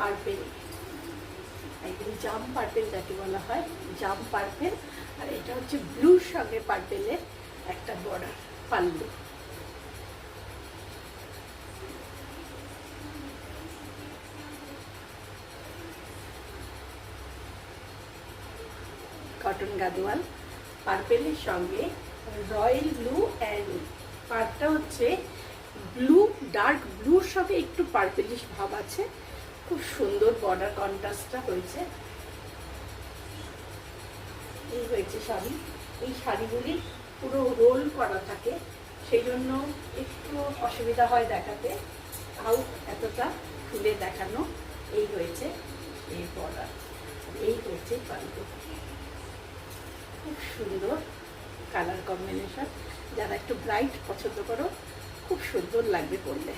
Purple একদম জাম purple যাকে বলা হয়, জাম পার্পেল। আর এটা হচ্ছে ব্লুর সঙ্গে পার্পেলের একটা বর্ডার, পাল্লু। কটন গাদোয়াল, পার্পেলের সঙ্গে রয়্যাল ব্লু অ্যান্ড পার্টটা হচ্ছে ব্লু, ডার্ক ব্লুর সঙ্গে একটু পার্পেলিশ ভাব আছে। খুব সুন্দর বর্ডার কন্ট্রাস্টটা হয়েছে। এই হয়েছে শাড়ি। এই শাড়িগুলি পুরো রোল করা থাকে সেই জন্য একটু অসুবিধা হয় দেখাতে। তাও এতটা খুলে দেখানো এই হয়েছে এই বর্ডার এই হয়েছে শাড়িগুলো। খুব সুন্দর কালার কম্বিনেশন যারা একটু ব্রাইট পছন্দ করো, খুব সুন্দর লাগবে পরলে।